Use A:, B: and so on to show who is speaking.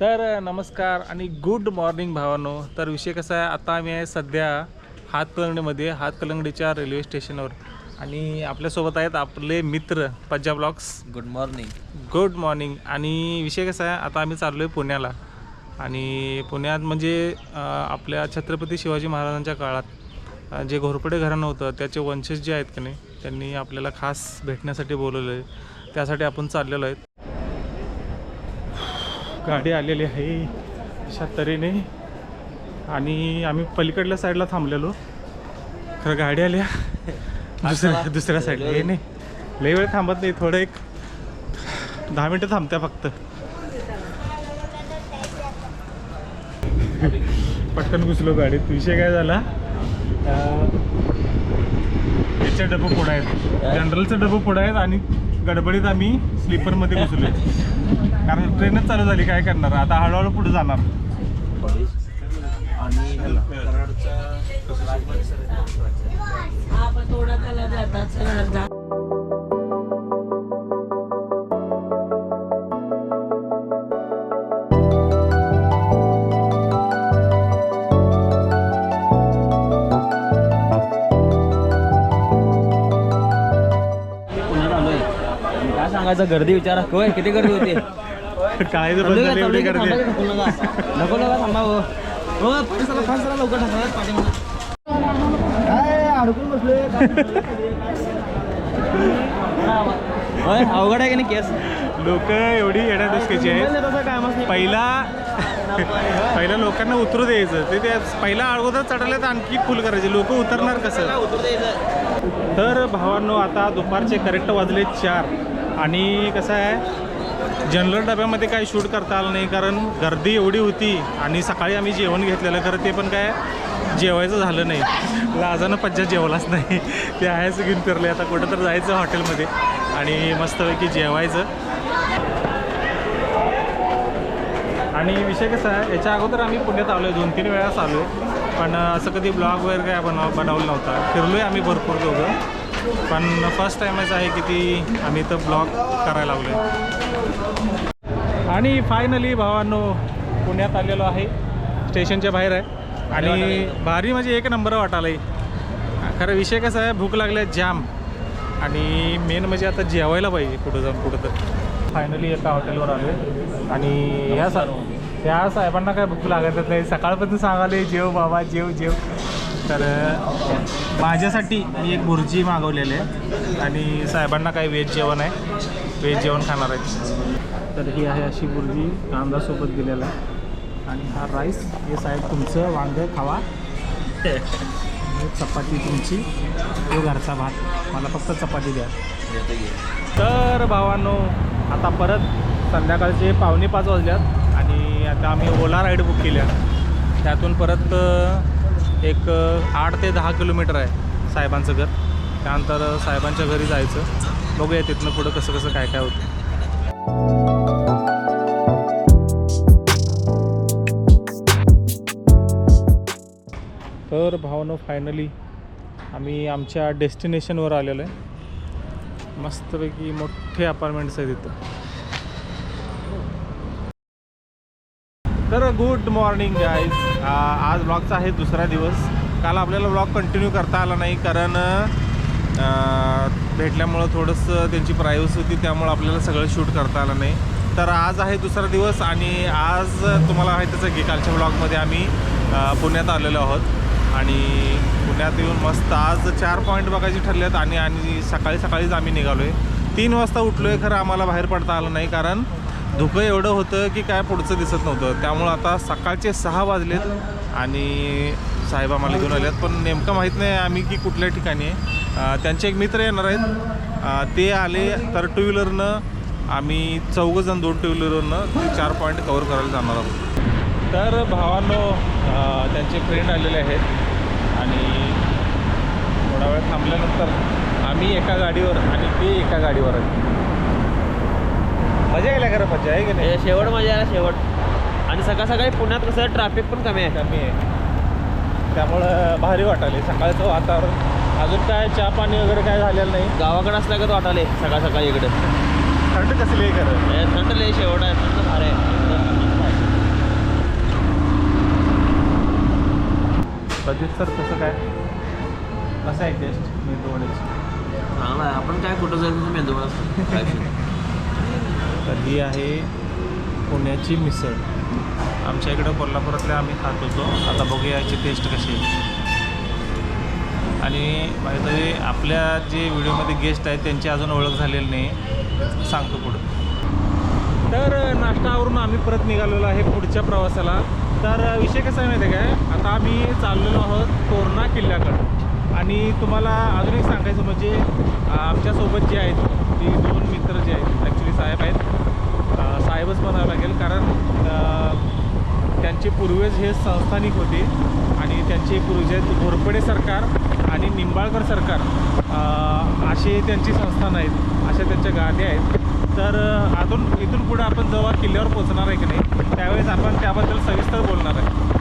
A: तर नमस्कार आणि गुड मॉर्निंग भावानो. तर विषय कसा आहे आता आम्ही आहे सध्या हातकलंगडीमध्ये हातकलंगडीच्या रेल्वे स्टेशनवर. आणि आपल्यासोबत आहेत आपले मित्र Punjab blocks
B: good morning
A: good morning. आणि विषय कसा आहे आता आम्ही चाललो आहे पुण्याला. आणि पुण्यात म्हणजे आपल्या छत्रपती शिवाजी महाराजांच्या काळात जे घोरपडे घराणं होतं त्याचे वंशज जे आहेत का नाही त्यांनी आपल्याला खास भेटण्यासाठी बोलवलं आहे त्यासाठी आपण चाललेलो आहेत. गाडी आलेली आहे अशा तऱ्हेने. आणि आम्ही पलीकडल्या साईडला थांबलेलो. खरं गाडी आल्या. दुसऱ्या दुसऱ्या साईडला. हे नाही. लई वेळ थांबत नाही. थोडं एक दहा मिनटं थांबत्या फक्त. पटकन घुसलो गाडीत. विषय काय झाला? याचे डबं पुढे आहेत. जनरलचं डबं पुढे आहेत आणि गडबडीत आम्ही स्लीपरमध्ये घुसलो कारण ट्रेनच चालू झाली काय करणार? आता हळूहळू पुढे जाणार.
B: आणि कराडचा काय सांगायचं? गर्दी विचारा. होय किती गर्दी होती?
A: काय
B: नको नका. थांबा हो. हो. होय अवघड आहे की नाही केस?
A: लोक एवढी येण्या दिसकायची आहेत.
B: तसं काय मस्त
A: पहिला पहिला लोकांना उतरू द्यायचं. ते ते पहिला अगोदर चढवलं तर आणखी फुल करायचे. लोक उतरणार कसं? तर भावांनो आता दुपारचे करेक्ट वाजले चार. आणि कसं आहे जनरल डब्यामध्ये काही शूट करता आलं नाही कारण गर्दी एवढी होती आणि सकाळी आम्ही जेवण घेतलेलं खरं ते पण काय जेवायचं झालं नाही. लाजानं पज्जा जेवलाच नाही. ते आहेच घेऊन फिरले आता कुठं तर जायचं हॉटेलमध्ये आणि मस्तपैकी जेवायचं. आणि विषय कसा आहे याच्या अगोदर आम्ही पुण्यात आलो आहे दोन तीन वेळाच आलो आहे पण असं कधी ब्लॉग वगैरे काय बनव बनवलं नव्हता. फिरलो आहे आम्ही भरपूर दोघं. पण फर्स्ट टाईमच आहे की ती आम्ही इथं ब्लॉग करायला लागलो आणि फायनली भावांनो पुण्यात आलेलो आहे. स्टेशनच्या बाहेर आहे. आणि भारी म्हणजे एक नंबर वाटायला खरं विषय कसा आहे भूक लागल्या जाम आणि मेन म्हणजे आता जेवायला पाहिजे कुठं जाऊन कुठं तर. फायनली एका हॉटेलवर आलो आणि ह्या सा त्या साहेबांना काय भूक लागतच नाही. सकाळपासून सांगाले जेव बाबा जेव जेव. तर माझ्यासाठी मी एक भुर्जी मागवलेली आहे. आणि साहेबांना काही व्हेज जेवण आहे. व्हेज जेवण खाणार आहे तर ही आहे अशी भुर्जी कांदासोबत दिलेला आहे. आणि हा राईस हे साहेब तुमचं वांगं खावा. चपाती तुमची तो घरचा भात. मला फक्त चपाती द्या. तर भावांनो आता परत संध्याकाळचे पावणे पाच वाजल्यात. आणि आता आम्ही ओला राईड बुक केल्या त्यातून परत एक आठ ते दहा किलोमीटर आहे साहेबांचं घर. त्यानंतर साहेबांच्या घरी जायचं. बघूया तिथनं पुढं कसं कसं काय काय होतं. तर भावनं फायनली आम्ही आमच्या डेस्टिनेशनवर आलेलो आहे. मस्तपैकी मोठे अपार्टमेंट्स आहेत इथं. तर गुड मॉर्निंग गाईज आज ब्लॉगचा आहे दुसरा दिवस. काल आपल्याला ब्लॉग कंटिन्यू करता आला नाही कारण भेटल्यामुळं थोडंसं त्यांची प्रायव्हसी होती त्यामुळं आपल्याला सगळं शूट करता आलं नाही. तर आज आहे दुसरा दिवस आणि आज तुम्हाला माहितीच आहे की कालच्या ब्लॉगमध्ये आम्ही पुण्यात आलेलो आहोत. आणि पुण्यात येऊन मस्त आज चार पॉईंट बघायचे ठरलेत आणि आणि सकाळी सकाळीच आम्ही निघालो आहे तीन वाजता उठलो आहे खरं आम्हाला बाहेर पडता आलं नाही कारण धुकं एवढं होतं की काय पुढचं दिसत नव्हतं. त्यामुळं आता सकाळचे सहा वाजलेत आणि साहेब आम्हाला घेऊन आल्यात पण नेमकं माहीत नाही आम्ही की कुठल्या ठिकाणी आहे. त्यांचे एक मित्र येणार आहेत. ते आले तर टू व्हीलरनं आम्ही चौघंजण दोन टू व्हीलरवरनं चार पॉईंट कवर करायला जाणार आहोत. तर भावांनो त्यांचे फ्रेंड आलेले आहेत. आणि थोडा वेळ थांबल्यानंतर आम्ही एका गाडीवर आणि ते एका गाडीवर आहेत. मजा आहे की नाही?
B: शेवट मजा आहे शेवट. आणि सकाळ सकाळी पुण्यात कसं ट्रॅफिक पण कमी आहे.
A: कमी आहे. त्यामुळं भारी वाटाले सकाळचं वातावरण. अजून काय चहा पाणी वगैरे काय झालेलं नाही?
B: गावाकडे असल्यागत वाटाले सकाळ सकाळी इकडे.
A: थंड कसं आहे
B: करत थंड लय शेवट आहे थंड भारी आहे.
A: बजेट सर कसं काय? कसं आहे टेस्ट मेंदू
B: वड्याची आहे. आपण काय कुठं जायचं मेंदू वडा
A: तर ही आहे पुण्याची मिसळ. आमच्या इकडं कोल्हापुरातल्या आम्ही खात होतो. आता बघूया याची टेस्ट कशी आहे. आणि माहिती आपल्या जे व्हिडिओमध्ये गेस्ट आहेत त्यांची अजून ओळख झालेली नाही. सांगतो पुढं. तर नाश्तावरून आम्ही परत निघालेलो आहे पुढच्या प्रवासाला. तर विषय कसा आहे माहिती आहे काय? आता आम्ही चाललेलो आहोत तोरणा किल्ल्याकडं. आणि तुम्हाला अजून एक सांगायचं म्हणजे आमच्यासोबत जे आहेत ती दोन मित्र जे आहेत साहेब आहेत. साहेबच म्हणावं लागेल कारण त्यांचे पूर्वज हे संस्थानिक होते आणि त्यांचे पूर्वज घोरपडे सरकार आणि निंबाळकर सरकार असे त्यांची संस्थान आहेत अशा त्यांच्या गाद्या आहेत. तर अजून इथून पुढे आपण जेव्हा किल्ल्यावर पोचणार आहे की नाही त्यावेळेस आपण त्याबद्दल सविस्तर बोलणार आहे.